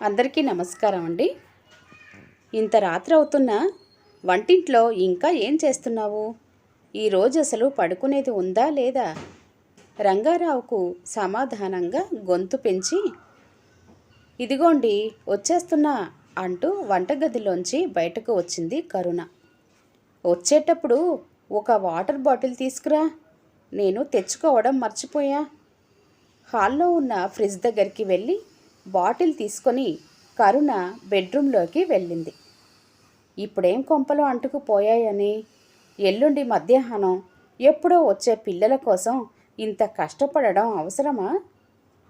అందరికీ నమస్కారం అండి. ఇంత రాత్రి అవుతున్నా వంటింట్లో ఇంకా ఏం చేస్తున్నావు? ఈరోజు అసలు పడుకునేది ఉందా లేదా? రంగారావుకు సమాధానంగా గొంతు పెంచి ఇదిగోండి వచ్చేస్తున్నా అంటూ వంటగదిలోంచి బయటకు వచ్చింది కరుణ. వచ్చేటప్పుడు ఒక వాటర్ బాటిల్ తీసుకురా నేను తెచ్చుకోవడం మర్చిపోయా. హాల్లో ఉన్న ఫ్రిడ్జ్ దగ్గరికి వెళ్ళి బాటిల్ తీసుకొని కరుణ బెడ్రూమ్లోకి వెళ్ళింది. ఇప్పుడేం కొంపలు అంటుకుపోయాయని? ఎల్లుండి మధ్యాహ్నం ఎప్పుడో వచ్చే పిల్లల కోసం ఇంత కష్టపడడం అవసరమా?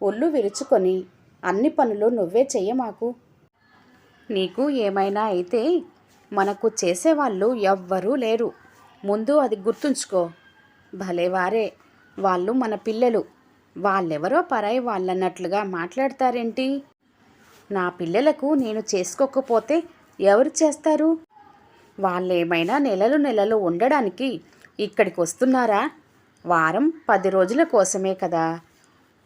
ఒళ్ళు విరుచుకొని అన్ని పనులు నువ్వే చెయ్యమాకు నీకు ఏమైనా అయితే మనకు చేసేవాళ్ళు ఎవ్వరూ లేరు. ముందు అది గుర్తుంచుకో. భలేవారే వాళ్ళు మన పిల్లలు. వాళ్ళెవరో పరాయి వాళ్ళన్నట్లుగా మాట్లాడతారేంటి? నా పిల్లలకు నేను చేసుకోకపోతే ఎవరు చేస్తారు? వాళ్ళేమైనా నెలలు నెలలు ఉండడానికి ఇక్కడికి వస్తున్నారా? వారం పది రోజుల కోసమే కదా.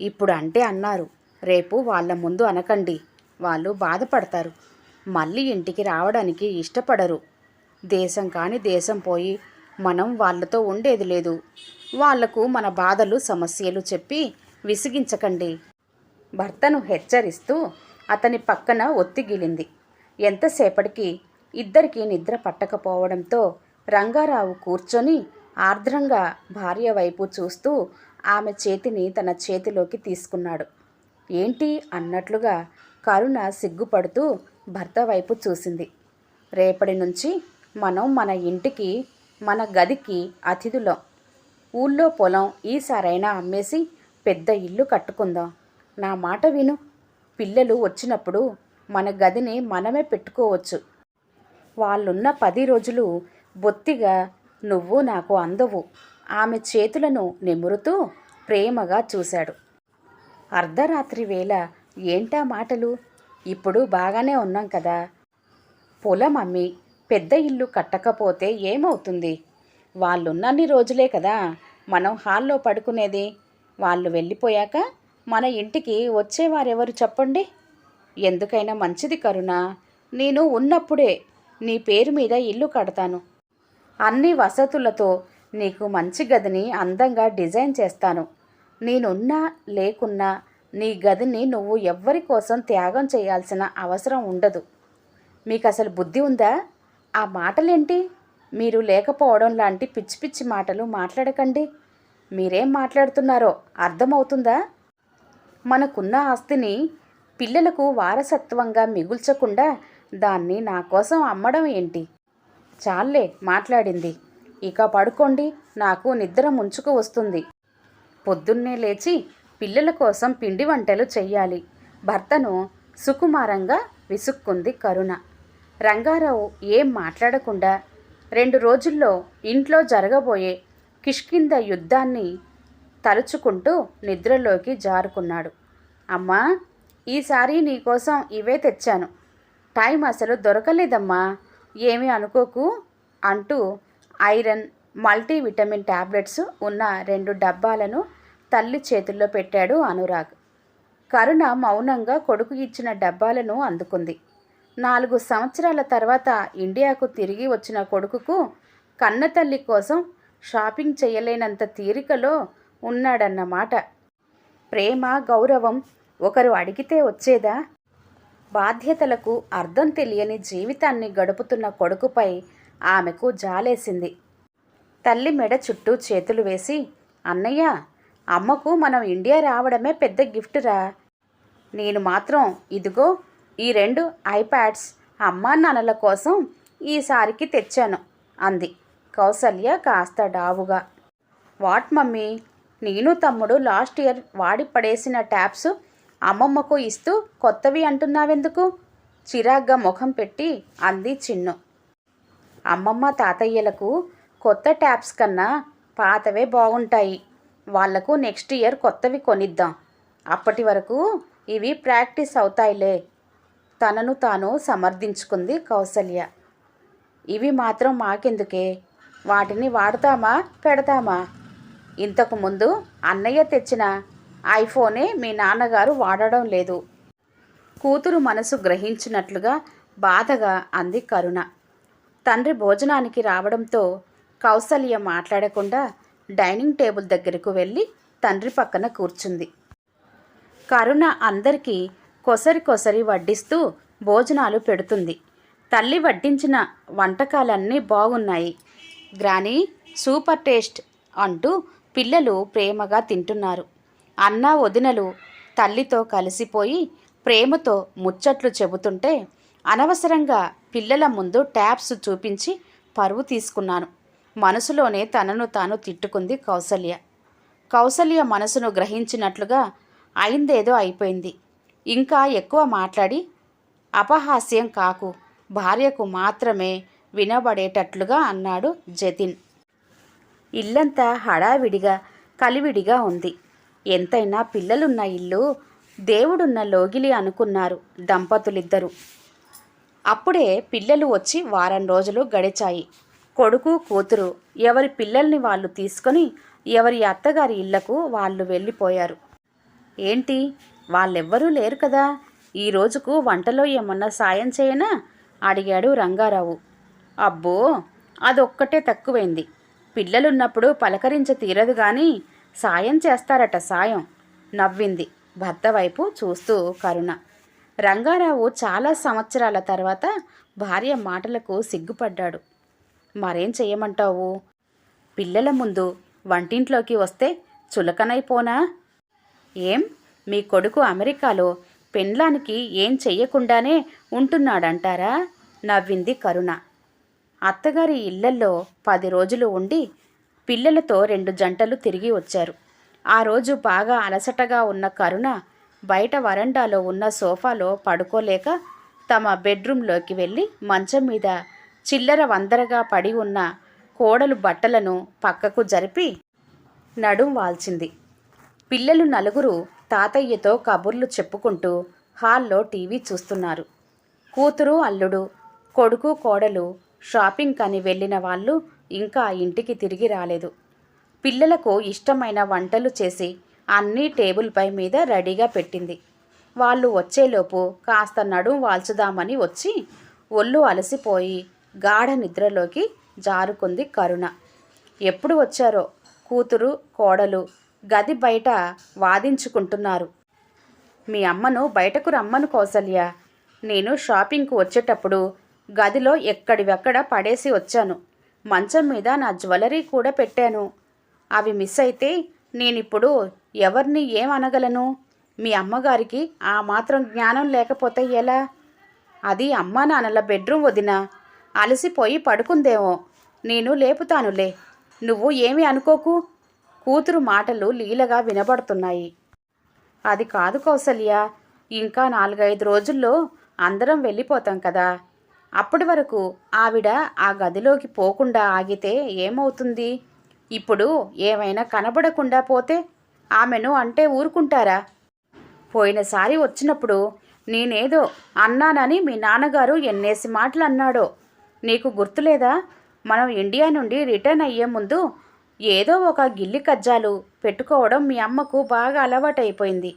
ఇప్పుడు అంటే అన్నారు. రేపు వాళ్ళ ముందు అనకండి. వాళ్ళు బాధపడతారు. మళ్ళీ ఇంటికి రావడానికి ఇష్టపడరు. దేశం కాని దేశం పోయి మనం వాళ్ళతో ఉండేది లేదు. వాళ్ళకు మన బాధలు సమస్యలు చెప్పి విసిగించకండి. భర్తను హెచ్చరిస్తూ అతని పక్కన ఒత్తిగిలింది ఎంతసేపటికి ఇద్దరికీ నిద్ర పట్టకపోవడంతో రంగారావు కూర్చొని ఆర్ద్రంగా భార్య వైపు చూస్తూ ఆమె చేతిని తన చేతిలోకి తీసుకున్నాడు. ఏంటి అన్నట్లుగా కరుణ సిగ్గుపడుతూ భర్త వైపు చూసింది. రేపటి నుంచి మనం మన ఇంటికి మన గదికి అతిథులం. ఊళ్ళో పొలం ఈసారైనా అమ్మేసి పెద్ద ఇల్లు కట్టుకుందాం. నా మాట విను. పిల్లలు వచ్చినప్పుడు మన గదిని మనమే పెట్టుకోవచ్చు. వాళ్ళున్న పది రోజులు బొత్తిగా నువ్వు నాకు అందవు. ఆమె చేతులను నిమురుతూ ప్రేమగా చూశాడు. అర్ధరాత్రి వేళ ఏంటా మాటలు? ఇప్పుడు బాగానే ఉన్నాం కదా. పొలం అమ్మి పెద్ద ఇల్లు కట్టకపోతే ఏమవుతుంది? వాళ్ళున్నన్ని రోజులే కదా మనం హాల్లో పడుకునేది. వాళ్ళు వెళ్ళిపోయాక మన ఇంటికి వచ్చేవారెవరు చెప్పండి? ఎందుకైనా మంచిది కరుణ. నేను ఉన్నప్పుడే నీ పేరు మీద ఇల్లు కడతాను. అన్ని వసతులతో నీకు మంచి గదిని అందంగా డిజైన్ చేస్తాను. నేనున్నా లేకున్నా నీ గదిని నువ్వు ఎవ్వరి కోసం త్యాగం చేయాల్సిన అవసరం ఉండదు. మీకు అసలు బుద్ధి ఉందా? ఆ మాటలేంటి? మీరు లేకపోవడం లాంటి పిచ్చి పిచ్చి మాటలు మాట్లాడకండి. మీరేం మాట్లాడుతున్నారో అర్థమవుతుందా? మనకున్న ఆస్తిని పిల్లలకు వారసత్వంగా మిగుల్చకుండా దాన్ని నా కోసం అమ్మడం ఏంటి? చాలే మాట్లాడింది. ఇక పడుకోండి నాకు నిద్ర ముంచుకు వస్తుంది. పొద్దున్నే లేచి పిల్లల కోసం పిండి వంటలు చెయ్యాలి. భర్తను సుకుమారంగా విసుక్కుంది కరుణ. రంగారావు ఏం మాట్లాడకుండా రెండు రోజుల్లో ఇంట్లో జరగబోయే కిష్కింద యుద్ధాన్ని తలుచుకుంటూ నిద్రలోకి జారుకున్నాడు. అమ్మా ఈసారి నీకోసం ఇవే తెచ్చాను. టైం అసలు దొరకలేదమ్మా. ఏమీ అనుకోకు అంటూ ఐరన్ మల్టీవిటమిన్ ట్యాబ్లెట్స్ ఉన్న రెండు డబ్బాలను తల్లి చేతుల్లో పెట్టాడు అనురాగ్. కరుణ మౌనంగా కొడుకు ఇచ్చిన డబ్బాలను అందుకుంది. నాలుగు సంవత్సరాల తర్వాత ఇండియాకు తిరిగి వచ్చిన కొడుకుకు కన్నతల్లి కోసం షాపింగ్ చేయలేనంత తీరికలో ఉన్నాడన్నమాట. ప్రేమ గౌరవం ఒకరు అడిగితే వచ్చేదా? బాధ్యతలకు అర్థం తెలియని జీవితాన్ని గడుపుతున్న కొడుకుపై ఆమెకు జాలేసింది. తల్లి మెడ చుట్టూ చేతులు వేసి అన్నయ్య అమ్మకు మనం ఇండియా రావడమే పెద్ద గిఫ్టురా నేను మాత్రం ఇదిగో ఈ రెండు ఐప్యాడ్స్ అమ్మా నాన్నల కోసం ఈసారికి తెచ్చాను అంది. కౌసల్య కాస్త డావుగా. What mummy? నేను తమ్ముడు లాస్ట్ ఇయర్ వాడి పడేసిన ట్యాప్స్ అమ్మమ్మకు ఇస్తూ కొత్తవి అంటున్నావెందుకు? చిరాగ్గా ముఖం పెట్టి అంది చిన్ను. అమ్మమ్మ తాతయ్యలకు కొత్త ట్యాప్స్ కన్నా పాతవే బాగుంటాయి వాళ్ళకు నెక్స్ట్ ఇయర్ కొత్తవి కొనిద్దాం. అప్పటి వరకు ఇవి ప్రాక్టీస్ అవుతాయిలే. తనను తాను సమర్థించుకుంది కౌసల్య. ఇవి మాత్రం మాకెందుకే? వాటిని వాడతామా? పెడతామా? ఇంతకుముందు అన్నయ్య తెచ్చిన ఐఫోనే మీ నాన్నగారు వాడడం లేదు. కూతురు మనసు గ్రహించినట్లుగా బాధగా అంది కరుణ. తండ్రి భోజనానికి రావడంతో కౌసల్య మాట్లాడకుండా డైనింగ్ టేబుల్ దగ్గరకు వెళ్ళి తండ్రి పక్కన కూర్చుంది. కరుణ అందరికీ కొసరి కొసరి వడ్డిస్తూ భోజనాలు పెడుతుంది. తల్లి వడ్డించిన వంటకాలన్నీ బాగున్నాయి. గ్రానీ సూపర్ టేస్ట్ అంటూ పిల్లలు ప్రేమగా తింటున్నారు. అన్న వదినలు తల్లితో కలిసిపోయి ప్రేమతో ముచ్చట్లు చెబుతుంటే అనవసరంగా పిల్లల ముందు ట్యాబ్స్ చూపించి పరువు తీసుకున్నాను. మనసులోనే తనను తాను తిట్టుకుంది కౌసల్య. కౌసల్య మనసును గ్రహించినట్లుగా అయిందేదో అయిపోయింది. ఇంకా ఎక్కువ మాట్లాడి అపహాస్యం కాకు. భార్యకు మాత్రమే వినబడేటట్లుగా అన్నాడు జతిన్. ఇల్లంతా హడావిడిగా కలివిడిగా ఉంది. ఎంతైనా పిల్లలున్న ఇల్లు దేవుడున్న లోగిలి అనుకున్నారు దంపతులిద్దరూ. అప్పుడే పిల్లలు వచ్చి వారం రోజులు గడిచాయి. కొడుకు కూతురు ఎవరి పిల్లల్ని వాళ్ళు తీసుకొని ఎవరి అత్తగారి ఇళ్ళకు వాళ్ళు వెళ్ళిపోయారు. ఏంటి? వాళ్ళెవ్వరూ లేరు కదా? ఈ రోజుకు వంటలో ఏమన్నా సాయం చేయనా? అడిగాడు రంగారావు. అబ్బో అదొక్కటే తక్కువైంది. పిల్లలున్నప్పుడు పలకరించ తీరదు కానీ సాయం చేస్తారట సాయం నవ్వింది భర్త వైపు చూస్తూ కరుణ. రంగారావు చాలా సంవత్సరాల తర్వాత భార్య మాటలకు సిగ్గుపడ్డాడు. మరేం చేయమంటావు పిల్లల ముందు వంటింట్లోకి వస్తే చులకనైపోనా ఏం? మీ కొడుకు అమెరికాలో పెండ్లానికి ఏం చెయ్యకుండానే ఉంటున్నాడంటారా? నవ్వింది కరుణ. అత్తగారి ఇళ్ళల్లో పది రోజులు ఉండి పిల్లలతో రెండు జంటలు తిరిగి వచ్చారు. ఆ రోజు బాగా అలసటగా ఉన్న కరుణ బయట వరండాలో ఉన్న సోఫాలో పడుకోలేక తమ బెడ్రూంలోకి వెళ్ళి మంచం మీద చిల్లర వందరగా పడి ఉన్న కోడలు బట్టలను పక్కకు జరిపి నడుం వాల్చింది. పిల్లలు నలుగురు తాతయ్యతో కబుర్లు చెప్పుకుంటూ హాల్లో టీవీ చూస్తున్నారు. కూతురు అల్లుడు కొడుకు కోడలు షాపింగ్ కని వెళ్ళిన వాళ్ళు ఇంకా ఇంటికి తిరిగి రాలేదు. పిల్లలకు ఇష్టమైన వంటలు చేసి అన్నీ టేబుల్పై మీద రెడీగా పెట్టింది. వాళ్ళు వచ్చేలోపు కాస్త నడుం వాల్చుదామని వచ్చి ఒళ్ళు అలసిపోయి గాఢ నిద్రలోకి జారుకుంది కరుణ. ఎప్పుడు వచ్చారో? కూతురు కోడలు గది బయట వాదించుకుంటున్నారు. మీ అమ్మను బయటకు రమ్మను కౌసల్య. నేను షాపింగ్కు వచ్చేటప్పుడు గదిలో ఎక్కడివెక్కడ పడేసి వచ్చాను. మంచం మీద నా జ్యువెలరీ కూడా పెట్టాను. అవి మిస్ అయితే నేనిప్పుడు ఎవరిని ఏమనగలను మీ అమ్మగారికి ఆ మాత్రం జ్ఞానం లేకపోతే ఎలా? అది అమ్మా నాన్నల బెడ్రూమ్ వదిన. అలసిపోయి పడుకుందేమో. నేను లేపుతానులే. నువ్వు ఏమి అనుకోకు. కూతురు మాటలు లీలగా వినబడుతున్నాయి. అది కాదు కౌసల్య. ఇంకా నాలుగైదు రోజుల్లో అందరం వెళ్ళిపోతాం కదా. అప్పటి వరకు ఆవిడ ఆ గదిలోకి పోకుండా ఆగితే ఏమవుతుంది? ఇప్పుడు ఏమైనా కనబడకుండా పోతే ఆమెను అంటే ఊరుకుంటారా? పోయినసారి వచ్చినప్పుడు నేనేదో అన్నానని మీ నాన్నగారు ఎన్నేసి మాటలు అన్నాడో. నీకు గుర్తులేదా? మనం ఇండియా నుండి రిటర్న్ అయ్యే ముందు ఏదో ఒక గిల్లి కజ్జాలు పెట్టుకోవడం మీ అమ్మకు బాగా అలవాటైపోయింది.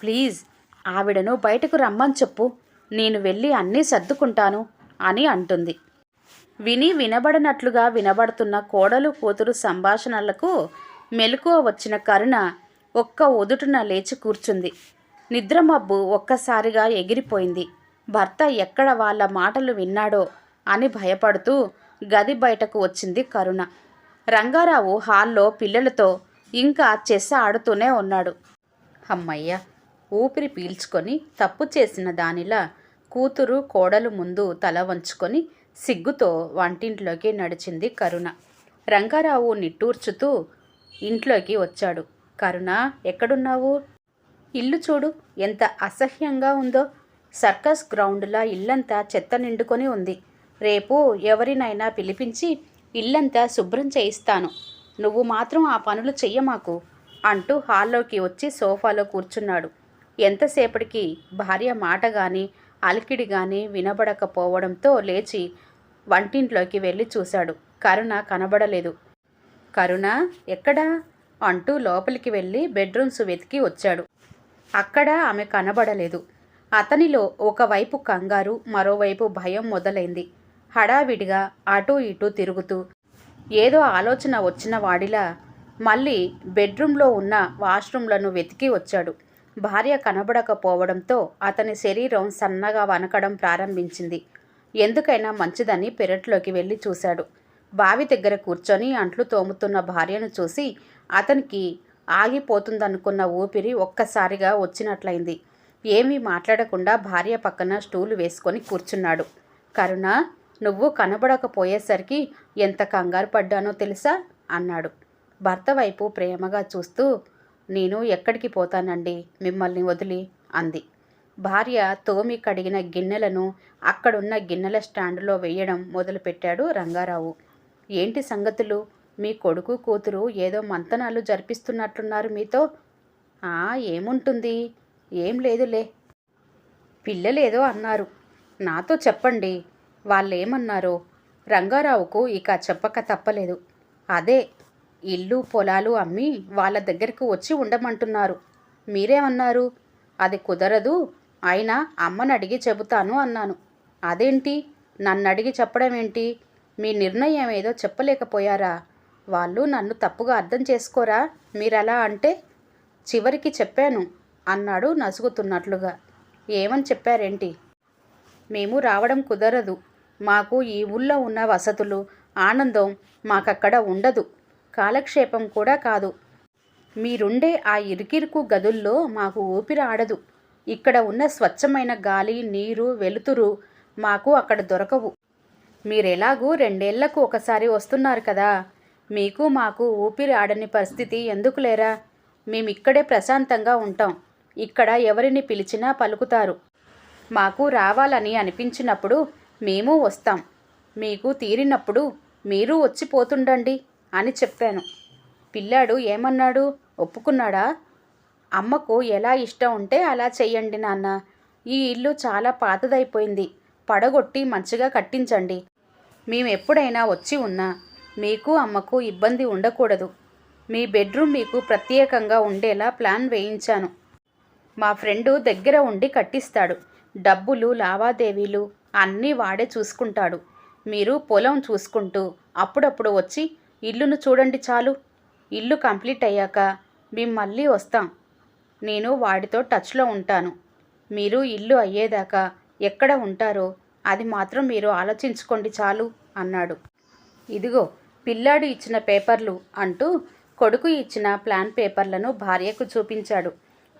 ప్లీజ్ ఆవిడను బయటకు రమ్మని చెప్పు. నేను వెళ్ళి అన్నీ సర్దుకుంటాను. అని అంటుంది. విని వినబడినట్లుగా వినబడుతున్న కోడలు కూతురు సంభాషణలకు మెలకువ వచ్చిన కరుణ ఒక్క ఒదుటున లేచి కూర్చుంది. నిద్రమబ్బు ఒక్కసారిగా ఎగిరిపోయింది. భర్త ఎక్కడ వాళ్ళ మాటలు విన్నాడో అని భయపడుతూ గది బయటకు వచ్చింది కరుణ. రంగారావు హాల్లో పిల్లలతో ఇంకా చెస్ ఆడుతూనే ఉన్నాడు. అమ్మయ్య ఊపిరి పీల్చుకొని తప్పు చేసిన దానిలా కూతురు కోడలు ముందు తల వంచుకొని సిగ్గుతో వంటింట్లోకి నడిచింది కరుణ. రంగారావు నిట్టూర్చుతూ ఇంట్లోకి వచ్చాడు. కరుణ ఎక్కడున్నావు? ఇల్లు చూడు ఎంత అసహ్యంగా ఉందో. సర్కస్ గ్రౌండ్లా ఇల్లంతా చెత్త నిండుకొని ఉంది. రేపు ఎవరినైనా పిలిపించి ఇల్లంతా శుభ్రం చేయిస్తాను. నువ్వు మాత్రం ఆ పనులు చెయ్యమాకు అంటూ హాల్లోకి వచ్చి సోఫాలో కూర్చున్నాడు. ఎంతసేపటికి భార్య మాట కానీ అలికిడి గాని వినబడకపోవడంతో లేచి వంటింట్లోకి వెళ్ళి చూశాడు. కరుణ కనబడలేదు. కరుణ ఎక్కడా? అంటూ లోపలికి వెళ్ళి బెడ్రూమ్స్ వెతికి వచ్చాడు. అక్కడ ఆమె కనబడలేదు. అతనిలో ఒకవైపు కంగారు మరోవైపు భయం మొదలైంది. హడావిడిగా అటూ ఇటూ తిరుగుతూ ఏదో ఆలోచన వచ్చిన వాడిలా మళ్ళీ బెడ్రూమ్లో ఉన్న వాష్రూమ్లను వెతికి వచ్చాడు. భార్య కనబడకపోవడంతో అతని శరీరం సన్నగా వనకడం ప్రారంభించింది. ఎందుకైనా మంచిదని పెరట్లోకి వెళ్ళి చూశాడు. బావి దగ్గర కూర్చొని అంట్లు తోముతున్న భార్యను చూసి అతనికి ఆగిపోతుందనుకున్న ఊపిరి ఒక్కసారిగా వచ్చినట్లయింది. ఏమీ మాట్లాడకుండా భార్య పక్కన స్టూలు వేసుకొని కూర్చున్నాడు. కరుణ నువ్వు కనబడకపోయేసరికి ఎంత కంగారు పడ్డానో తెలుసా? అన్నాడు. భర్త వైపు ప్రేమగా చూస్తూ నేను ఎక్కడికి పోతానండి? మిమ్మల్ని వదిలి అంది. భార్య తోమి కడిగిన గిన్నెలను అక్కడున్న గిన్నెల స్టాండులో వేయడం మొదలుపెట్టాడు రంగారావు. ఏంటి సంగతులు? మీ కొడుకు కూతురు ఏదో మంతనాలు జరిపిస్తున్నట్లున్నారు మీతో? ఆ ఏముంటుంది? ఏం లేదులే. పిల్లలేదో అన్నారు. నాతో చెప్పండి. వాళ్ళేమన్నారో? రంగారావుకు ఇక చెప్పక తప్పలేదు. అదే ఇల్లు పొలాలు అమ్మి వాళ్ళ దగ్గరకు వచ్చి ఉండమంటున్నారు. మీరేమన్నారు? అది కుదరదు. అయినా అమ్మని అడిగి చెబుతాను అన్నాను. అదేంటి? నన్ను అడిగి చెప్పడం ఏంటి మీ నిర్ణయం ఏదో చెప్పలేకపోయారా? వాళ్ళు నన్ను తప్పుగా అర్థం చేసుకోరా? మీరలా అంటే? చివరికి చెప్పాను అన్నాడు నసుగుతున్నట్లుగా. ఏమని చెప్పారేంటి? మేము రావడం కుదరదు. మాకు ఈ ఊళ్ళో ఉన్న వసతులు ఆనందం మాకక్కడ ఉండదు. కాలక్షేపం కూడా కాదు. మీరుండే ఆ ఇరుకిరుకు గదుల్లో మాకు ఊపిరి ఆడదు. ఇక్కడ ఉన్న స్వచ్ఛమైన గాలి నీరు వెలుతురు మాకు అక్కడ దొరకవు. మీరెలాగూ రెండేళ్ళకు ఒకసారి వస్తున్నారు కదా. మీకు మాకు ఊపిరి ఆడని పరిస్థితి ఎందుకు లేరా? మేమిక్కడే ప్రశాంతంగా ఉంటాం. ఇక్కడ ఎవరిని పిలిచినా పలుకుతారు. మాకు రావాలని అనిపించినప్పుడు మేము వస్తాం. మీకు తీరినప్పుడు మీరు వచ్చిపోతుండండి అని చెప్పాను. పిల్లాడు ఏమన్నాడు? ఒప్పుకున్నాడా? అమ్మకు ఎలా ఇష్టం ఉంటే అలా చెయ్యండి నాన్న. ఈ ఇల్లు చాలా పాతదైపోయింది. పడగొట్టి మంచిగా కట్టించండి. మేము ఎప్పుడైనా వచ్చి ఉన్నా మీకు అమ్మకు ఇబ్బంది ఉండకూడదు. మీ బెడ్రూమ్ మీకు ప్రత్యేకంగా ఉండేలా ప్లాన్ వేయించాను. మా ఫ్రెండు దగ్గర ఉండి కట్టిస్తాడు. డబ్బులు లావాదేవీలు అన్నీ వాడే చూసుకుంటాడు. మీరు పొలం చూసుకుంటూ అప్పుడప్పుడు వచ్చి ఇల్లును చూడండి చాలు. ఇల్లు కంప్లీట్ అయ్యాక మేము మళ్ళీ వస్తాం. నేను వాడితో టచ్లో ఉంటాను. మీరు ఇల్లు అయ్యేదాకా ఎక్కడ ఉంటారో అది మాత్రం మీరు ఆలోచించుకోండి చాలు అన్నాడు. ఇదిగో పిల్లాడు ఇచ్చిన పేపర్లు అంటూ కొడుకు ఇచ్చిన ప్లాన్ పేపర్లను భార్యకు చూపించాడు.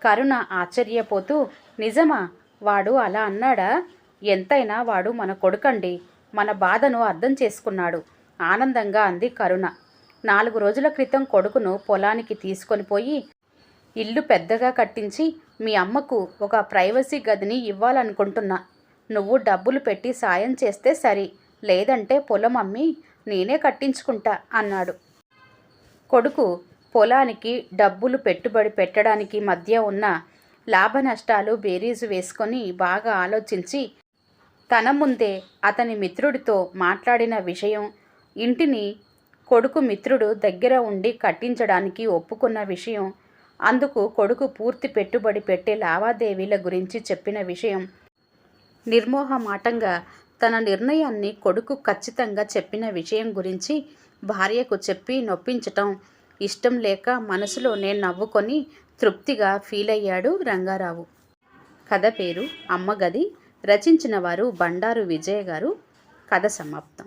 కరుణ ఆశ్చర్యపోతూ నిజమా? వాడు అలా అన్నాడా? ఎంతైనా వాడు మన కొడుకండి. మన బాధను అర్థం చేసుకున్నాడు. ఆనందంగా అంది కరుణ. నాలుగు రోజుల క్రితం కొడుకును పొలానికి తీసుకొని పోయి ఇల్లు పెద్దగా కట్టించి మీ అమ్మకు ఒక ప్రైవసీ గదిని ఇవ్వాలనుకుంటున్నా. నువ్వు డబ్బులు పెట్టి సాయం చేస్తే సరి. లేదంటే పొలం అమ్మి నేనే కట్టించుకుంటా అన్నాడు. కొడుకు పొలానికి డబ్బులు పెట్టుబడి పెట్టడానికి మధ్య ఉన్న లాభ నష్టాలు బేరీజు వేసుకొని బాగా ఆలోచించి తన ముందే అతని మిత్రుడితో మాట్లాడిన విషయం ఇంటిని కొడుకు మిత్రుడు దగ్గర ఉండి కట్టించడానికి ఒప్పుకున్న విషయం అందుకు కొడుకు పూర్తి పెట్టుబడి పెట్టే లావాదేవీల గురించి చెప్పిన విషయం నిర్మోహమాటంగా తన నిర్ణయాన్ని కొడుకు ఖచ్చితంగా చెప్పిన విషయం గురించి భార్యకు చెప్పి నొప్పించటం ఇష్టం లేక మనసులోనే నవ్వుకొని తృప్తిగా ఫీల్ అయ్యాడు రంగారావు. కథ పేరు అమ్మగది. రచించిన వారు బండారు విజయ్ గారు. కథ సమాప్తం.